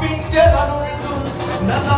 ಬಿಟ್ಟದನುಂಟು ನನ್ನ